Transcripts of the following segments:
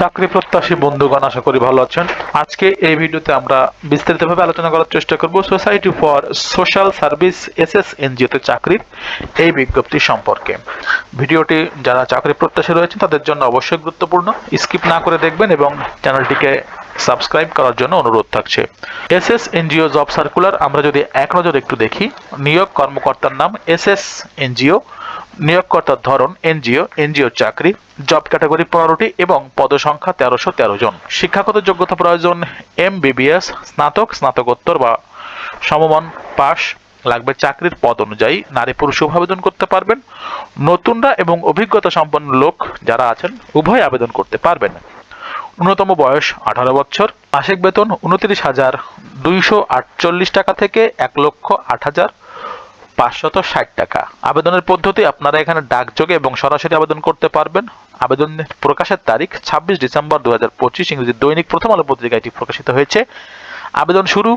চাকরি প্রত্যাশী বন্ধুগণ, আশা করি ভালো আছেন। আজকে এই ভিডিওতে আমরা বিস্তারিতভাবে আলোচনা করার চেষ্টা করব society for social service SS এনজিওতে চাকরির এই বিজ্ঞপ্তি সম্পর্কে। ভিডিওটি যারা চাকরি প্রত্যাশী রয়েছেন, তাদের জন্য অবশ্যই গুরুত্বপূর্ণ। স্কিপ না করে দেখবেন এবং চ্যানেলটিকে সাবস্ক্রাইব করার জন্য অনুরোধ থাকছে। S S NGO job circular আমরা যদি এক নজর একটু দেখি, নিয়োগ কর্মকর্তার নাম এস এস এনজিও নিয়োগকর্তার ধরন, এনজিও এনজিও চাকরি, জব ক্যাটাগরি পনেরোটি এবং পদসংখ্যা তেরোশো তেরো জন। শিক্ষাগত যোগ্যতা প্রয়োজন এম বিবিএস স্নাতক, স্নাতকোত্তর বা সমমান পাস লাগবে চাকরির পদ অনুযায়ী নারী পুরুষ আবেদন করতে পারবেন। নতুনরা এবং অভিজ্ঞতা সম্পন্ন লোক যারা আছেন উভয় আবেদন করতে পারবেন। ন্যূনতম বয়স আঠারো বছর। মাসিক বেতন উনত্রিশ হাজার দুইশো আটচল্লিশ টাকা থেকে এক লক্ষ আট হাজার। পাঁচশত ষাট টাকা। আবেদনের পদ্ধতি আপনারা এখানে ডাকযোগে এবং সরাসরি আবেদন করতে পারবেন। আবেদনের প্রকাশের তারিখ ছাব্বিশ ডিসেম্বর দু হাজার পঁচিশ ইংরেজি দৈনিক প্রথম আলো পত্রিকায় এটি প্রকাশিত হয়েছে। আবেদন শুরু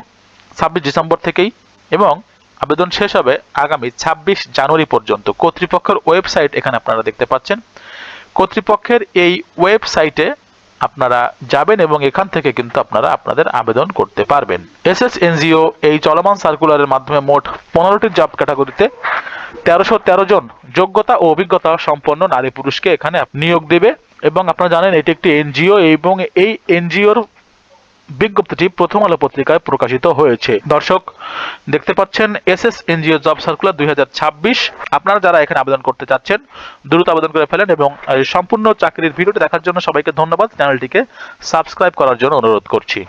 ছাব্বিশ ডিসেম্বর থেকেই এবং আবেদন শেষ হবে আগামী ছাব্বিশ জানুয়ারি পর্যন্ত। কর্তৃপক্ষের ওয়েবসাইট এখানে আপনারা দেখতে পাচ্ছেন। কর্তৃপক্ষের এই ওয়েবসাইটে আপনারা যাবেন এবং এখান থেকে কিন্তু আপনারা আপনাদের আবেদন করতে পারবেন। এস এস এনজিও এই চলমান সার্কুলারের মাধ্যমে মোট পনেরোটি জব ক্যাটাগরিতে তেরোশো তেরো জন যোগ্যতা ও অভিজ্ঞতা সম্পন্ন নারী পুরুষকে এখানে নিয়োগ দেবে। এবং আপনারা জানেন এটি একটি এনজিও এবং এই এনজিওর বিজ্ঞপ্তিটি প্রথম আলো পত্রিকায় প্রকাশিত হয়েছে। দর্শক, দেখতে পাচ্ছেন S S NGO job circular দুই হাজার ছাব্বিশ। আপনারা যারা এখানে আবেদন করতে চাচ্ছেন, দ্রুত আবেদন করে ফেলেন এবং সম্পূর্ণ চাকরির ভিডিওটি দেখার জন্য সবাইকে ধন্যবাদ। চ্যানেলটিকে সাবস্ক্রাইব করার জন্য অনুরোধ করছি।